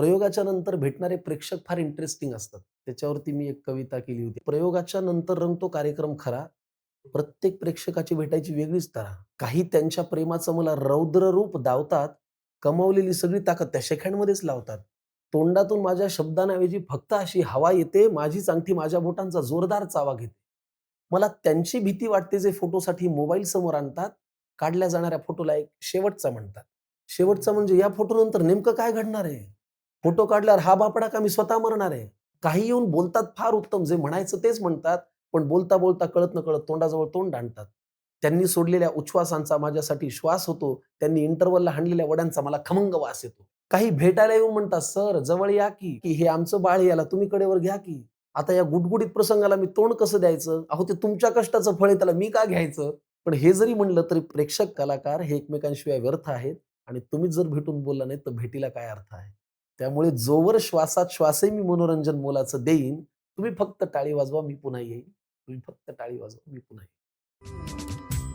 प्रयोगाच्या नंतर भेटणारे प्रेक्षक फार इंटरेस्टिंग असतात. त्याच्यावरती मी एक कविता केली होती. प्रयोगाच्या नंतर रंगतो कार्यक्रम खरा, प्रत्येक प्रेक्षकाची भेटायची वेगळीच तरा काही त्यांच्या प्रेमाचं मला रौद्र रूप दावतात, कमावलेली सगळी ताकद त्या शेखांमध्येच लावतात. तोंडातून माझ्या शब्दांऐवजी फक्त अशी हवा येते, माझी अंगठी माझ्या बोटांचा जोरदार चावा घेते. मला त्यांची भीती वाटते जे फोटोसाठी मोबाईल समोर आणतात, काढल्या जाणाऱ्या फोटोला एक शेवटचा म्हणतात. शेवटचा म्हणजे या फोटोनंतर नेमकं काय घडणार आहे? फोटो काढल्यावर हा बापडा का मी स्वतः मरणार आहे? काही येऊन बोलतात फार उत्तम, जे म्हणायचं तेच म्हणतात, पण बोलता बोलता कळत नकळत तोंडाजवळ तोंड आणतात. त्यांनी सोडलेल्या उच्छ्वासांचा माझ्यासाठी श्वास होतो, त्यांनी इंटरव्हलला हाणलेल्या वड्यांचा मला खमंग वास येतो. काही भेटायला येऊन म्हणतात, "सर जवळ या की, की हे आमचं बाळ याला तुम्ही कडेवर घ्या की." आता या गुटगुडीत प्रसंगाला मी तोंड कसं द्यायचं? अहो ते तुमच्या कष्टाचं फळ आहे, त्याला मी का घ्यायचं? पण हे जरी म्हणलं तरी प्रेक्षक कलाकार हे एकमेकांशिवाय व्यर्थ आहेत आणि तुम्हीच जर भेटून बोलला नाही तर भेटीला काय अर्थ आहे? त्यामुळे जोवर श्वासात श्वासही मी मनोरंजन मोलाचं देईन, तुम्ही फक्त टाळी वाजवा, मी पुन्हा येईन. तुम्ही फक्त टाळी वाजवा, मी पुन्हा येईन.